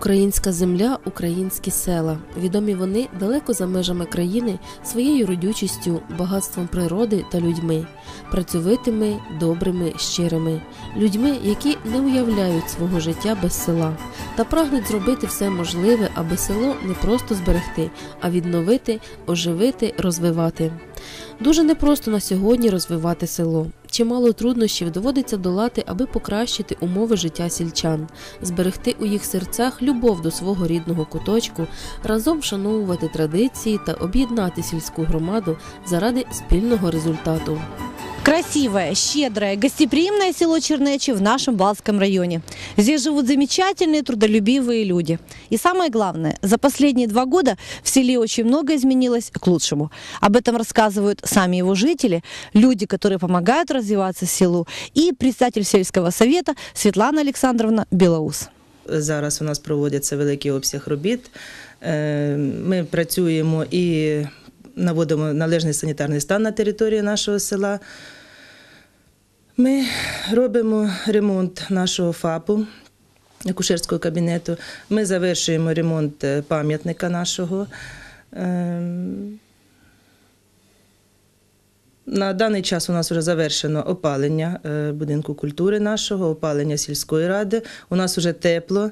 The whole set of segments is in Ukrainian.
Українська земля, українські села. Відомі вони далеко за межами країни своєю родючістю, багатством природи та людьми, працьовитими, добрими, щирими, людьми, які не уявляють свого життя без села та прагнуть зробити все можливе, аби село не просто зберегти, а відновити, оживити, розвивати. Дуже непросто на сьогодні розвивати село. Чимало труднощів доводиться долати, аби покращити умови життя сільчан, зберегти у їх серцях любов до свого рідного куточку, разом вшановувати традиції та об'єднати сільську громаду заради спільного результату. Красивое, щедрое, гостеприимное село Чернечи в нашем Балском районе. Здесь живут замечательные, трудолюбивые люди. И самое главное, за последние два года в селе очень много изменилось к лучшему. Об этом рассказывают сами его жители, люди, которые помогают развиваться селу, и председатель сельского совета Светлана Александровна Белоус. Зараз у нас проводяться великий обсяг робіт. Е, Ми працюємо і наводимо належний санітарний стан на території нашого села. Ми робимо ремонт нашого ФАПу, акушерського кабінету. Ми завершуємо ремонт е, пам'ятника нашого. Ем, На даний час у нас вже завершено опалення е, будинку культури нашого, опалення сільської ради. У нас вже тепло.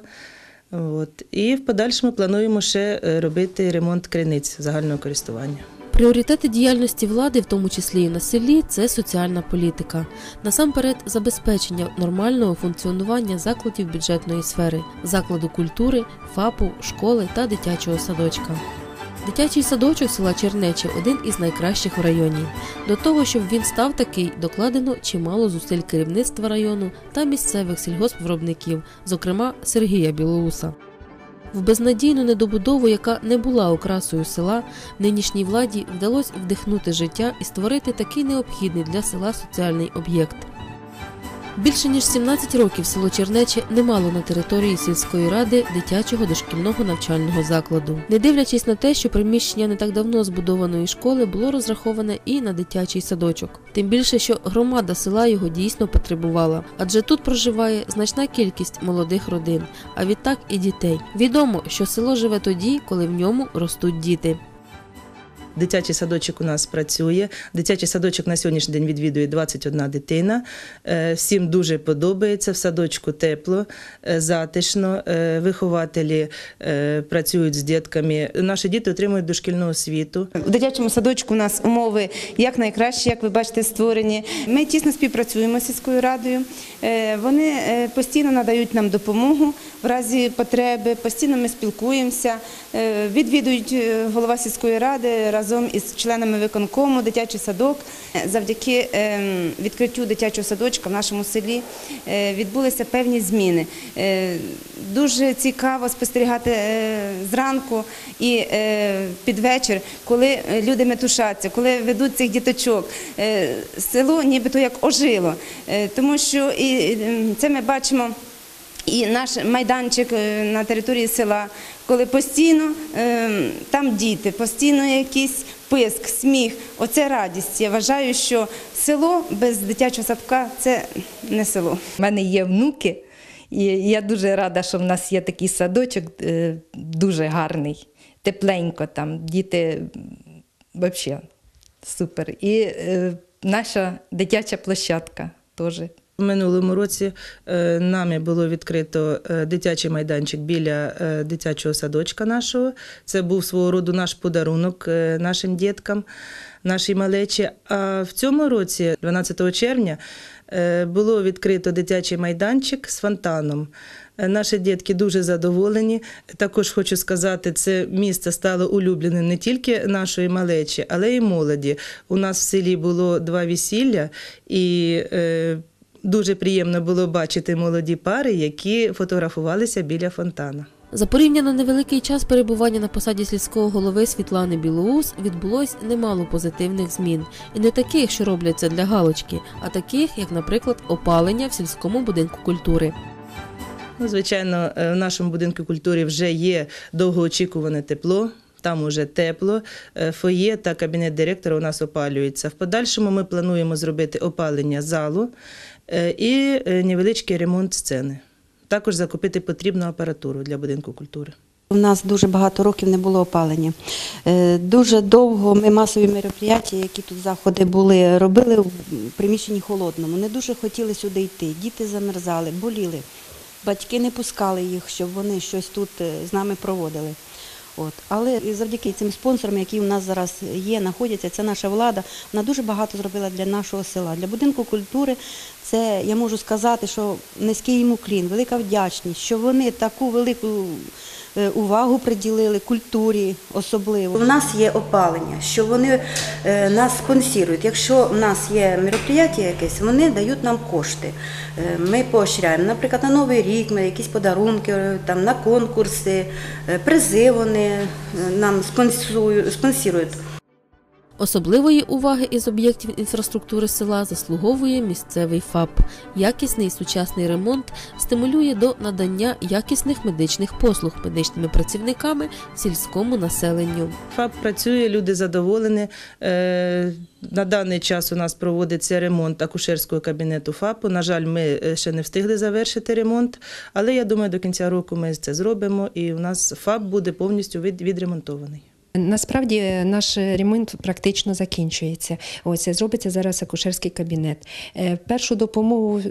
От. І в подальшому плануємо ще е, робити ремонт криниць загального користування. Пріоритети діяльності влади, в тому числі і на селі, це соціальна політика. Насамперед, забезпечення нормального функціонування закладів бюджетної сфери, закладу культури, ФАПу, школи та дитячого садочка. Дитячий садочок села Чернече один із найкращих в районі. До того, щоб він став такий, докладено чимало зусиль керівництва району та місцевих сільгоспвиробників, зокрема Сергія Білоуса. В безнадійну недобудову, яка не була окрасою села, нинішній владі вдалося вдихнути життя і створити такий необхідний для села соціальний об'єкт. Більше ніж 17 років село Чернече не мало на території сільської ради дитячого дошкільного навчального закладу. Не дивлячись на те, що приміщення не так давно збудованої школи було розраховане і на дитячий садочок. Тим більше, що громада села його дійсно потребувала, адже тут проживає значна кількість молодих родин, а відтак і дітей. Відомо, що село живе тоді, коли в ньому ростуть діти. Дитячий садочок у нас працює. Дитячий садочок на сьогоднішній день відвідує 21 дитина. Е, Всім дуже подобається. В садочку тепло, е, затишно. Е, Вихователі працюють з дітками. Наші діти отримують дошкільну освіту. У дитячому садочку у нас умови як найкращі, як ви бачите, створені. Ми тісно співпрацюємо з сільською радою. Вони постійно надають нам допомогу в разі потреби, постійно ми спілкуємося, відвідують голова сільської ради разом із членами виконкому дитячий садок. Е, Завдяки е, відкриттю дитячого садочка в нашому селі е, відбулися певні зміни. Е, Дуже цікаво спостерігати зранку і під вечір, коли люди метушаться, коли ведуть цих діточок. Село нібито як ожило, тому що і е, це ми бачимо. І наш майданчик на території села, коли постійно е, там діти, постійно якийсь писк, сміх, оце радість. Я вважаю, що село без дитячого садка це не село. У мене є внуки, і я дуже рада, що в нас є такий садочок е, дуже гарний, тепленько там, діти взагалі супер. І е, наша дитяча площадка теж. У минулому році е, нами було відкрито е, дитячий майданчик біля е, дитячого садочка нашого. Це був свого роду наш подарунок нашим діткам, нашій малечі. А в цьому році, 12 червня, було відкрито дитячий майданчик з фонтаном. Наші дітки дуже задоволені. Також хочу сказати, це місце стало улюбленим не тільки нашої малечі, але й молоді. У нас в селі було два весілля і. Дуже приємно було бачити молоді пари, які фотографувалися біля фонтана. За порівняно невеликий час перебування на посаді сільського голови Світлани Білоус відбулось немало позитивних змін, і не таких, що робляться для галочки, а таких, як, наприклад, опалення в сільському будинку культури. Ну, звичайно, е, в нашому будинку культури вже є довгоочікуване тепло. Там уже тепло, Е, фоє та кабінет директора у нас опалюється. В подальшому ми плануємо зробити опалення залу і е, невеличкий ремонт сцени. також закупити потрібну апаратуру для будинку культури. У нас дуже багато років не було опалення. Е, Дуже довго ми масові мероприятия, які тут заходи були, робили в приміщенні холодному. Не дуже хотіли сюди йти. Діти замерзали, боліли. Батьки не пускали їх, щоб вони щось тут е, з нами проводили. От. Але завдяки цим спонсорам, які у нас зараз є, знаходяться, ця наша влада, вона дуже багато зробила для нашого села. Для будинку культури це я можу сказати, що низький йому клін, велика вдячність, що вони таку велику увагу приділили культурі особливо. У нас є опалення, що вони е, нас спонсірують. Якщо в нас є мероприятие якесь, вони дають нам кошти. Е, Ми поощряємо, наприклад, на Новий рік ми якісь подарунки, е, там, на конкурси, е, призи вони е, нам спонсують. Особливої уваги із об'єктів інфраструктури села заслуговує місцевий ФАП. Якісний сучасний ремонт стимулює до надання якісних медичних послуг медичними працівниками сільському населенню. ФАП працює, люди задоволені. Е, На даний час у нас проводиться ремонт акушерського кабінету ФАПу. На жаль, ми е, ще не встигли завершити ремонт, але я думаю, до кінця року ми це зробимо, і у нас ФАП буде повністю відремонтований. Насправді наш ремонт практично закінчується. Ось зробиться зараз акушерський кабінет. Е, Першу допомогу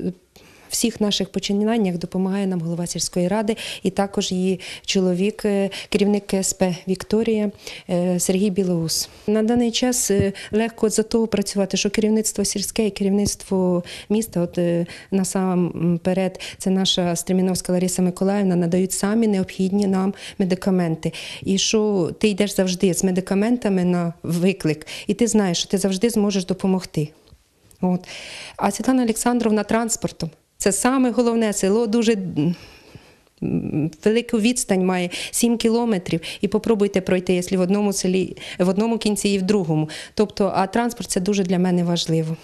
всіх наших починаннях допомагає нам голова сільської ради і також її чоловік, е, керівник КСП Вікторія е, Сергій Білоус. На даний час е, легко за того працювати, що керівництво сільське і керівництво міста, от насамперед, це наша Стреміновська Лариса Миколаївна, надають самі необхідні нам медикаменти. І що ти йдеш завжди з медикаментами на виклик, і ти знаєш, що ти завжди зможеш допомогти. От. А Світлана Олександровна транспортом. Це саме головне село дуже велику відстань має 7 кілометрів. І попробуйте пройти, якщо в одному селі, в одному кінці і в другому. Тобто, а транспорт це дуже для мене важливо.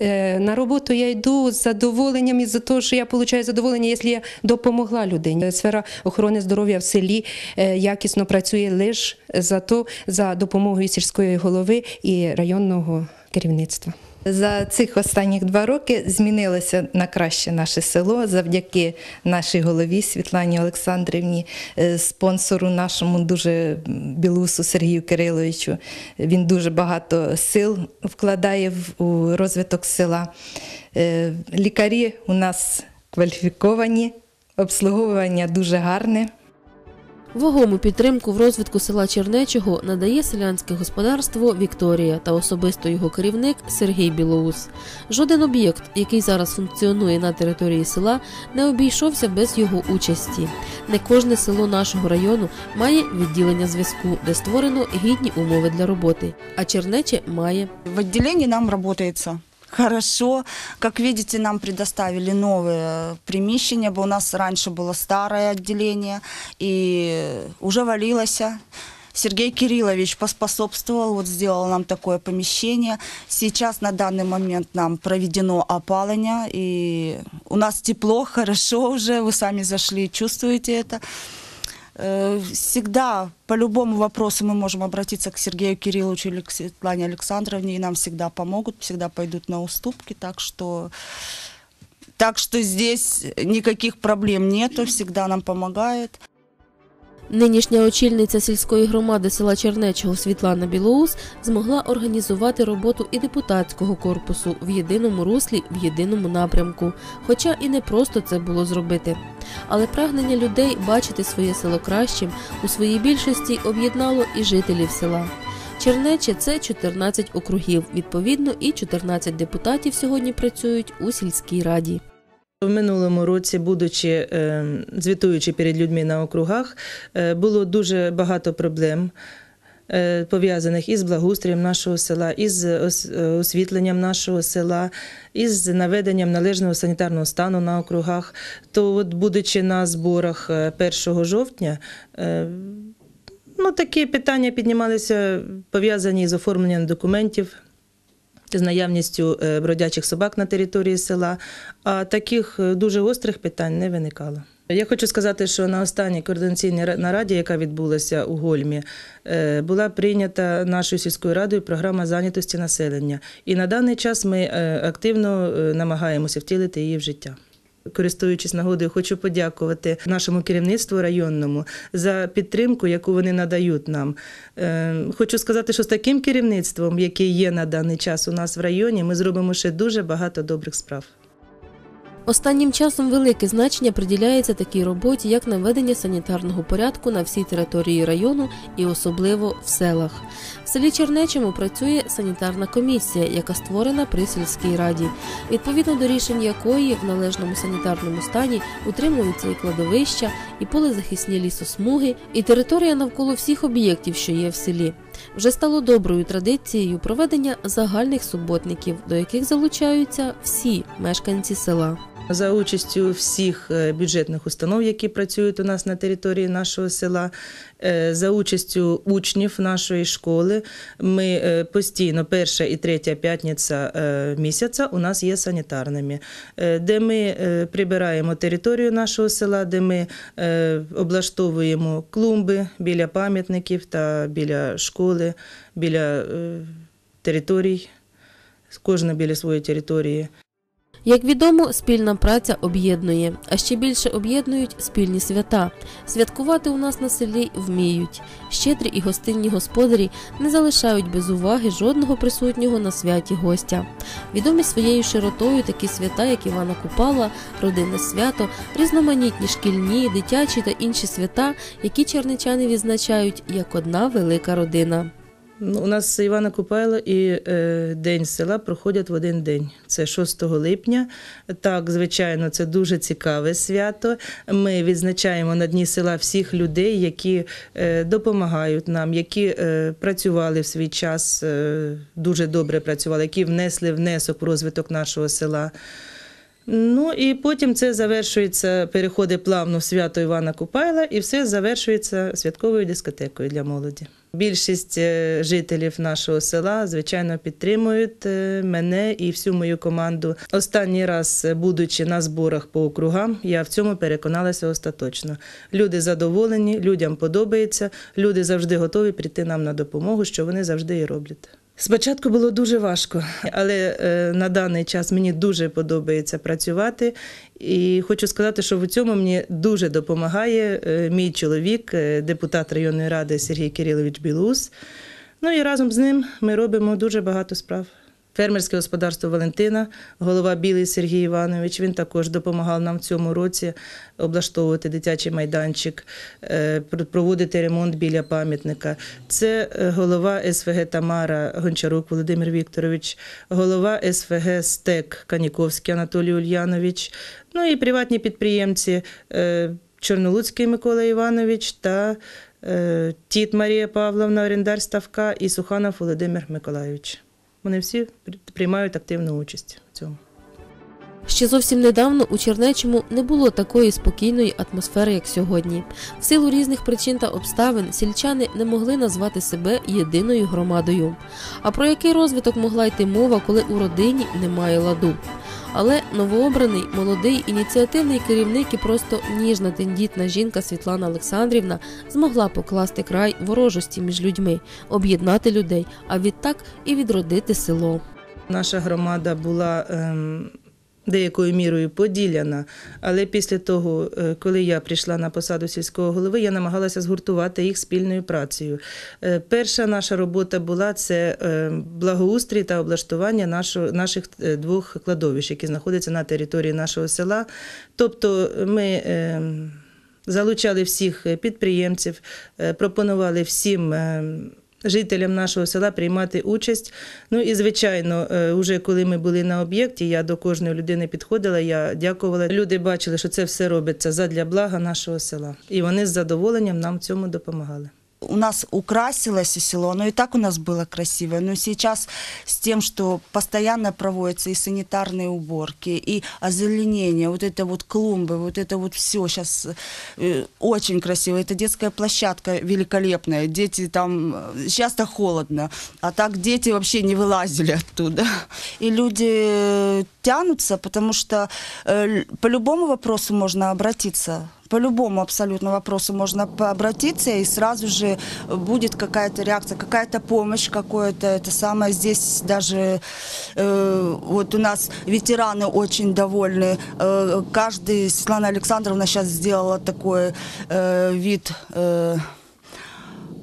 Е, На роботу я йду з задоволенням із-за того, що я отримую задоволення, якщо я допомогла людині. Сфера охорони здоров'я в селі е, якісно працює лише за то, за допомогою сільської голови і районного керівництва. За цих останніх два роки змінилося на краще наше село завдяки нашій голові Світлані Олександрівні, е, спонсору нашому дуже білусу Сергію Кириловичу. Він дуже багато сил вкладає в розвиток села. Е, Лікарі у нас кваліфіковані, обслуговування дуже гарне. Вагому підтримку в розвитку села Чернечого надає селянське господарство Вікторія та особисто його керівник Сергій Білоус. Жоден об'єкт, який зараз функціонує на території села, не обійшовся без його участі. Не кожне село нашого району має відділення зв'язку, де створено гідні умови для роботи. А Чернече має. В отделении нам работается хорошо. Как видите, нам предоставили новые приміщення, бо у нас раньше было старое отделение и уже валилось. Сергей Кириллович поспособствовал, вот сделал нам такое помещение. Сейчас на данный момент нам проведено опалення, и у нас тепло, хорошо уже, вы сами зашли, чувствуете это. Э, Всегда по любому вопросу мы можем обратиться к Сергею Кирилловичу или к Светлане Александровне, и нам всегда помогут, всегда пойдут на уступки, так что, так что здесь никаких проблем нету, всегда нам помогает. Нинішня очільниця сільської громади села Чернечого Світлана Білоус змогла організувати роботу і депутатського корпусу в єдиному руслі, в єдиному напрямку. Хоча і не просто це було зробити. Але прагнення людей бачити своє село кращим у своїй більшості об'єднало і жителів села. Чернече це 14 округів. Відповідно, і 14 депутатів сьогодні працюють у сільській раді. В минулому році, будучи е, звітуючи перед людьми на округах, е, було дуже багато проблем. е, Пов'язаних із благоустроєм нашого села, із освітленням нашого села, із наведенням належного санітарного стану на округах. То, от, будучи на зборах е, 1 жовтня, ну, такі питання піднімалися пов'язані з оформленням документів з наявністю е, бродячих собак на території села, а таких е, дуже гострих питань не виникало. Я хочу сказати, що на останній координаційній нараді, яка відбулася у Гольмі, е, була прийнята нашою сільською радою програма зайнятості населення. І на даний час ми активно намагаємося втілити її в життя. Користуючись нагодою, хочу подякувати нашому керівництву районному за підтримку, яку вони надають нам. Е, Хочу сказати, що з таким керівництвом, яке є на даний час у нас в районі, ми зробимо ще дуже багато добрих справ. Останнім часом велике значення приділяється такій роботі, як наведення санітарного порядку на всій території району і особливо в селах. В селі Чернечому працює санітарна комісія, яка створена при сільській раді, відповідно до рішень якої в належному санітарному стані утримуються і кладовища, і полезахисні лісосмуги, і територія навколо всіх об'єктів, що є в селі. Вже стало доброю традицією проведення загальних суботників, до яких залучаються всі мешканці села. За участю всіх е, бюджетних установ, які працюють у нас на території нашого села, е, за участю учнів нашої школи, ми е, постійно перша і третя п'ятниця місяця у нас є санітарними, де ми прибираємо територію нашого села, де ми облаштовуємо клумби біля пам'ятників та біля школи, біля територій, кожна біля своєї території. Як відомо, спільна праця об'єднує, а ще більше об'єднують спільні свята. Святкувати у нас на селі вміють. Щедрі і гостинні господарі не залишають без уваги жодного присутнього на святі гостя. Відомі своєю широтою такі свята, як Івана Купала, родинне свято, різноманітні шкільні, дитячі та інші свята, які черничани відзначають як одна велика родина. Ну, У нас Івана Купайло і е, День села проходять в один день. Це 6 липня. Так, звичайно, це дуже цікаве свято. Ми відзначаємо на дні села всіх людей, які е, допомагають нам, які е, працювали в свій час, дуже добре працювали, які внесли внесок в розвиток нашого села. Ну і потім це завершується, переходить плавно в свято Івана Купайла, і все завершується святковою дискотекою для молоді. Більшість е, жителів нашого села, звичайно, підтримують е, мене і всю мою команду. Останній раз, е, будучи на зборах по округам, я в цьому переконалася остаточно. Люди задоволені, людям подобається, люди завжди готові прийти нам на допомогу, що вони завжди і роблять. Спочатку було дуже важко, але е, на даний час мені дуже подобається працювати. І хочу сказати, що в цьому мені дуже допомагає е, мій чоловік, е, депутат районної ради Сергій Кирилович Білус. Ну і разом з ним ми робимо дуже багато справ. Фермерське господарство Валентина, голова Білий Сергій Іванович. Він також допомагав нам в цьому році облаштовувати дитячий майданчик, е, проводити ремонт біля пам'ятника. Це е, голова СВГ Тамара Гончарук Володимир Вікторович, голова СВГ СТЕК Каніковський Анатолій Ульянович. Ну і приватні підприємці е, Чорнолуцький Микола Іванович та Тіт Марія Павловна, орендар ставка і Суханов Володимир Миколайович. Вони всі приймають активну участь в цьому. Ще зовсім недавно у Чернечому не було такої спокійної атмосфери, як сьогодні. В силу різних причин та обставин сільчани не могли назвати себе єдиною громадою. А про який розвиток могла йти мова, коли у родині немає ладу? Але новообраний, молодий, ініціативний керівник і просто ніжна тендітна жінка Світлана Олександрівна змогла покласти край ворожості між людьми, об'єднати людей, а відтак і відродити село. Наша громада була ем, деякою мірою поділяна, але після того, е, коли я прийшла на посаду сільського голови, я намагалася згуртувати їх спільною працею. Е, Перша наша робота була це е, благоустрій та облаштування наших двох кладовищ, які знаходяться на території нашого села. Тобто ми. Залучали всіх підприємців, пропонували всім жителям нашого села приймати участь. Ну і звичайно, вже коли ми були на об'єкті, я до кожної людини підходила, я дякувала. Люди бачили, що це все робиться задля блага нашого села. І вони з задоволенням нам в цьому допомагали у нас украсилось и село, но и так у нас было красиво. Но сейчас с тем, что постоянно проводятся и санитарные уборки, и озеленение, вот это вот клумбы, вот это вот все сейчас очень красиво. Это детская площадка великолепная. Дети там, сейчас-то холодно, а так дети вообще не вылазили оттуда. И люди э, тянутся, потому что э, л- по любому вопросу можно обратиться по любому абсолютно вопросу можно обратиться, и сразу же будет какая-то реакция, какая-то помощь, какое-то это самое. Здесь даже э, вот у нас ветераны очень довольны. Э, каждый, Светлана Александровна сейчас сделала такой э, вид... Э, поз- э,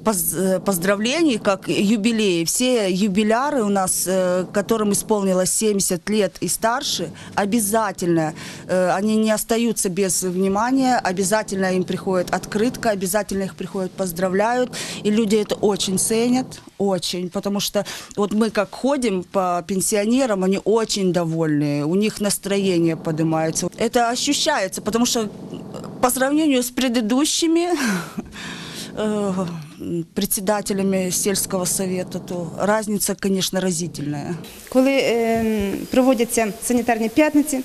поздравлений, как юбилеи. Все юбиляры у нас, э, которым исполнилось 70 лет и старше, обязательно, э, они не остаются без внимания, обязательно им приходит открытка, обязательно их приходят, поздравляют. И люди это очень ценят, очень, потому что вот мы как ходим по пенсионерам, они очень довольны, у них настроение поднимается. Это ощущается, потому что по сравнению с предыдущими э, председателями сельского совета, то разница, конечно, разительная. Коли е, проводяться санітарні п'ятниці,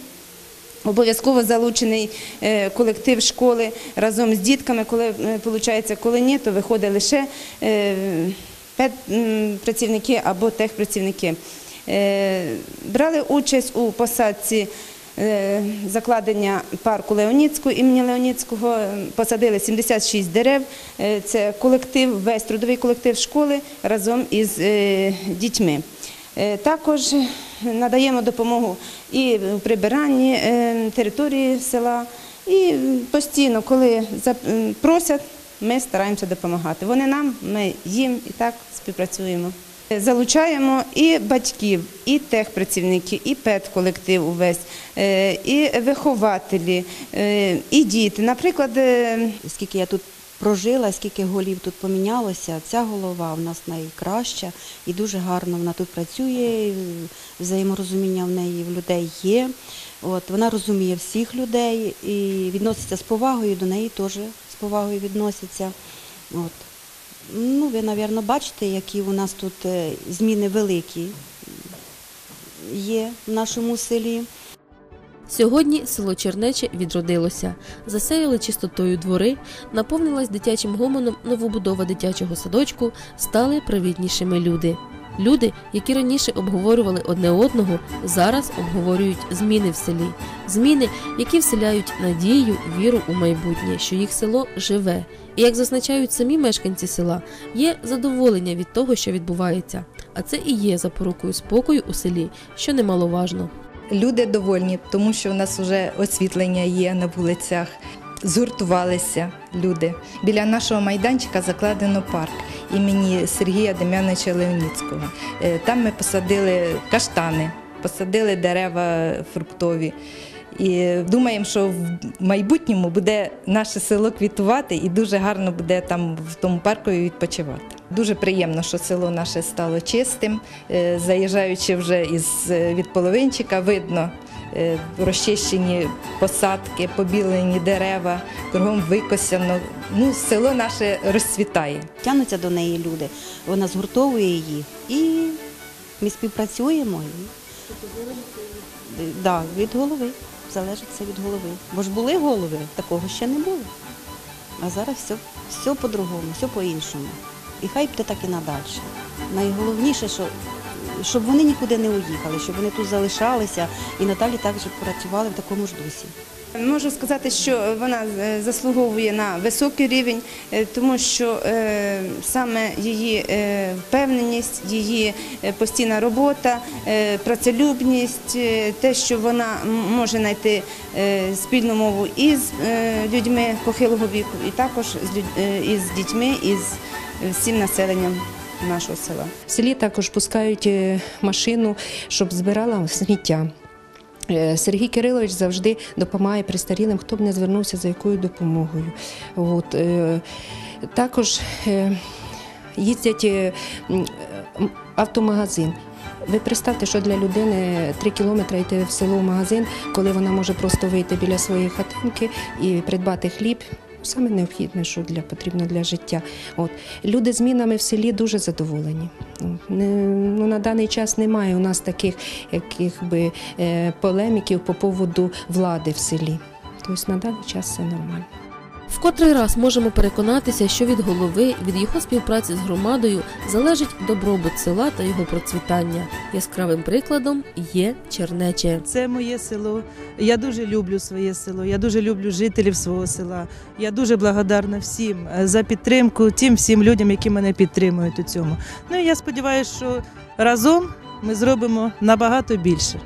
обов'язково залучений е, колектив школи разом з дітками. Коли виходить, коли ні, то виходить лише е, педпрацівники або техпрацівники. Е, брали участь у посадці е, закладення парку Леоніцького імені Леоніцького. Е, Посадили 76 дерев. Е, Це колектив, весь трудовий колектив школи разом із е, дітьми. Е, Також надаємо допомогу і в прибиранні е, території села. І постійно, коли просять, ми стараємося допомагати. Вони нам, ми їм і так співпрацюємо. Залучаємо і батьків, і техпрацівники, і педколектив увесь, е, і вихователі, е, і діти. Наприклад, е, Скільки я тут прожила, скільки голів тут помінялося, ця голова в нас найкраща і дуже гарно вона тут працює, взаєморозуміння в неї в людей є. От, вона розуміє всіх людей і відноситься з повагою, до неї теж з повагою відносяться. От. Ну, ви, мабуть, бачите, які у нас тут е, зміни великі є в нашому селі. Сьогодні село Чернече відродилося, засеяли чистотою двори, наповнилась дитячим гомоном новобудова дитячого садочку, стали привітнішими люди. Люди, які раніше обговорювали одне одного, зараз обговорюють зміни в селі, зміни, які вселяють надію, віру у майбутнє, що їх село живе. І як зазначають самі мешканці села, є задоволення від того, що відбувається. А це і є запорукою спокою у селі, що немаловажно. Люди довольні, тому що у нас вже освітлення є на вулицях. Згуртувалися люди. Біля нашого майданчика закладено парк імені Сергія Дем'яновича Леоніцького. Е, Там ми посадили каштани, посадили дерева фруктові. І думаємо, що в майбутньому буде наше село квітувати і дуже гарно буде там в тому парку відпочивати. Дуже приємно, що село наше стало чистим. Е, Заїжджаючи вже із е, від половинчика, видно розчищені посадки, побілені дерева, кругом викосяно. Ну, село наше розцвітає. Тянуться до неї люди, вона згуртовує їх і ми співпрацюємо. І... Да, від голови. Залежить все від голови. Бо ж були голови, такого ще не було. А зараз все, все по-другому, все по-іншому. І хай б буде так і надальше. Найголовніше, що, щоб вони нікуди не уїхали, щоб вони тут залишалися і надалі так же працювали в такому ж дусі. Можу сказати, що вона е, заслуговує на високий рівень, е, тому що е, саме її впевненість, її постійна робота, працелюбність, те, що вона може знайти спільну мову із людьми похилого віку, і також із дітьми, із всім населенням нашого села. В селі також пускають е, машину, щоб збирала сміття. Е, Сергій Кирилович завжди допомагає престарілим, хто б не звернувся за якою допомогою. От, е, також їздять автомагазин. Ви представте, що для людини 3 кілометри йти в село в магазин, коли вона може просто вийти біля своєї хатинки і придбати хліб. Саме необхідне, що для потрібно для життя. От люди змінами в селі дуже задоволені. Не, ну, на даний час немає у нас таких яких би е, полеміків по поводу влади в селі. Тобто на даний час все нормально. Котрий раз можемо переконатися, що від голови, від його співпраці з громадою залежить добробут села та його процвітання. Яскравим прикладом є Чернече. Це моє село. Я дуже люблю своє село. Я дуже люблю жителів свого села. Я дуже благодарна всім е, за підтримку, тим всім людям, які мене підтримують у цьому. Ну і я сподіваюся, що разом ми зробимо набагато більше.